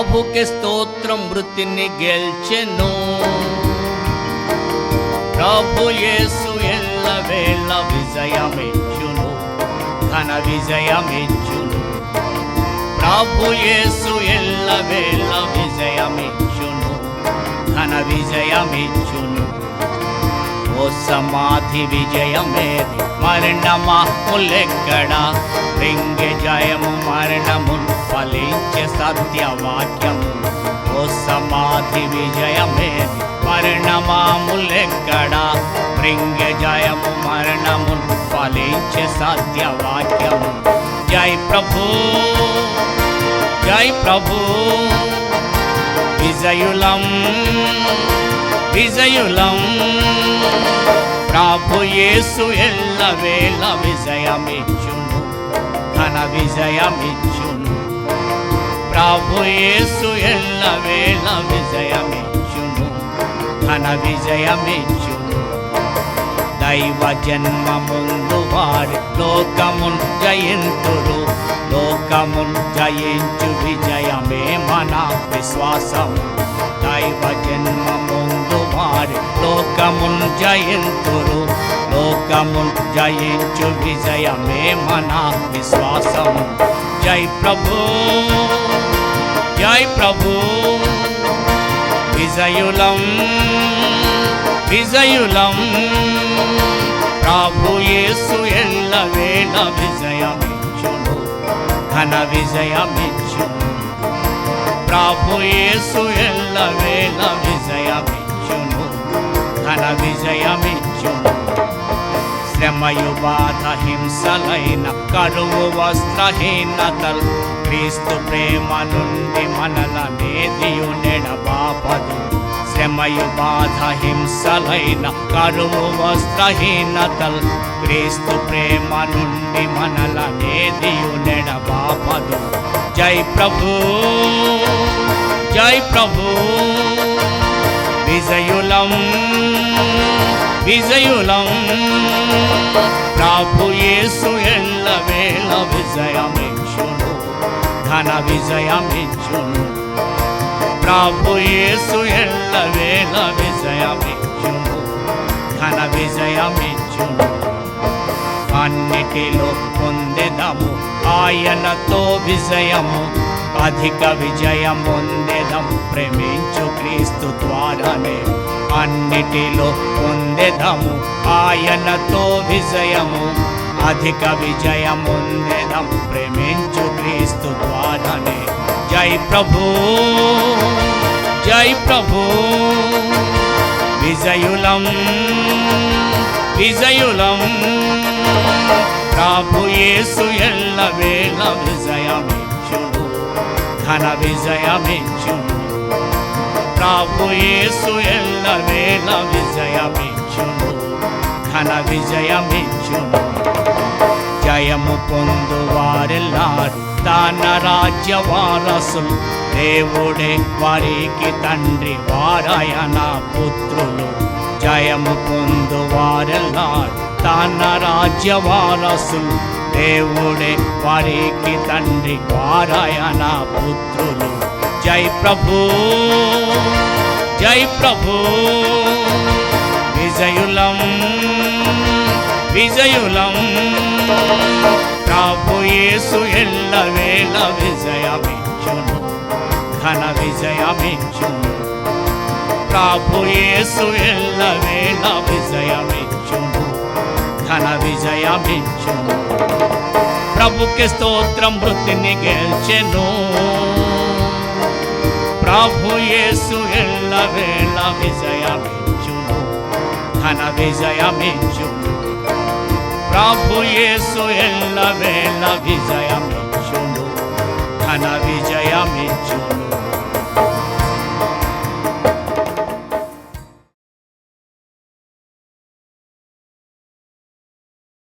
ప్రభుకి స్తోత్రం మృతిని గెల్చెను. ప్రభు యేసు ఎల్ల వేళ విజయమిచ్చును ఘన విజయమిచ్చును. ప్రభు యేసు ఎల్ల వేళ విజయమిచ్చును ఘన విజయమిచ్చును. సమాధి విజయమేది మరణమా ముల్లెక్కడ? రింగె జయము మరణము ఫలించే సత్యవాక్యము ఓ సమాధి విజయమేది మరణమా ముల్లెక్కడ? రింగె జయము మరణము ఫలించే సత్యవాక్యము జై ప్రభు! జై ప్రభు! విజయులం! విజయులం. ప్రభు యేసు ఎల్ల వేళ విజయమిచ్చును ఘన విజయమిచ్చును. ప్రభు యేసు ఎల్ల వేళ విజయమిచ్చును ఘన విజయమిచ్చును. దైవ జన్మ ముందు వారి లోకమున్ జయింతురు లోకమున్ జయించు విజయమే మన విశ్వాసం దైవ జన్మ జయింతురు. లోకమున్ జయించు విజయమే మన విశ్వాసం జై ప్రభు జై ప్రభు. విజయులం విజయులం. ప్రభు యేసు ఎల్ల వేళ విజయమిచ్చును ఘన విజయమిచ్చును ప్రభు యేసు ఎల్ల వేళ విజయమి ఘన విజయమిచ్చును శ్రమయు బాధ హింసలైన కరువు వస్త్రహీనతలు క్రీస్తు ప్రేమ నుండి మనల నేదియు నెడబాపదు. శ్రమయు బాధ హింసలైన కరువు వస్త్రహీనతలు క్రీస్తు ప్రేమ నుండి మనల నేదియు నెడబాపదు. జై ప్రభు జై ప్రభు. విజయులం విజయులం. ప్రభు యేసు ఎల్ల వేళ విజయమిచ్చును ఘన విజయమిచ్చును ప్రభు యేసు ఎల్ల వేళ విజయమిచ్చును ఘన విజయమిచ్చును అన్నిటిలో పొందెదము ఆయనతో విజయము అధిక విజయం పొందెదము. ప్రేమించు క్రీస్తు ద్వారానే అన్నిటిలో పొందెదము. ఆయనతో విజయము అధిక విజయం పొందెదము. ప్రేమించు క్రీస్తు ద్వారానే. జై ప్రభు జై ప్రభు. విజయులం విజయులం. ప్రభు యేసు ఎల్ల వేళ విజయమిచ్చును ఘన విజయమిచ్చును. ప్రభు యేసు ఎల్ల వేళ విజయమిచ్చును ఘన విజయమిచ్చును జయము పొందు వారెల్లారు. తన రాజ్య వారసులు దేవుడే వారికి తండ్రి వారాయన పుత్రులు. జయము పొందు వారెల్లారు. తన రాజ్య వారసులు దేవుడే వారికి తండ్రి వారాయన పుత్రులు. జై ప్రభూ. జై ప్రభు. విజయులం విజయులం. ప్రభు యేసు ఎల్ల వేళ విజయమించును ఘన విజయమించును. ప్రభు యేసు ఎల్ల వేళ విజయమించును ఘన విజయమించును. ప్రభుకి స్తోత్రం వృత్తిని గెల్చెను. ప్రభు యేసు ఎల్ల వేళ విజయమిచ్చును ఘన విజయమిచ్చును ప్రభు యేసు ఎల్ల వేళ విజయమిచ్చును ఘన విజయమిచ్చును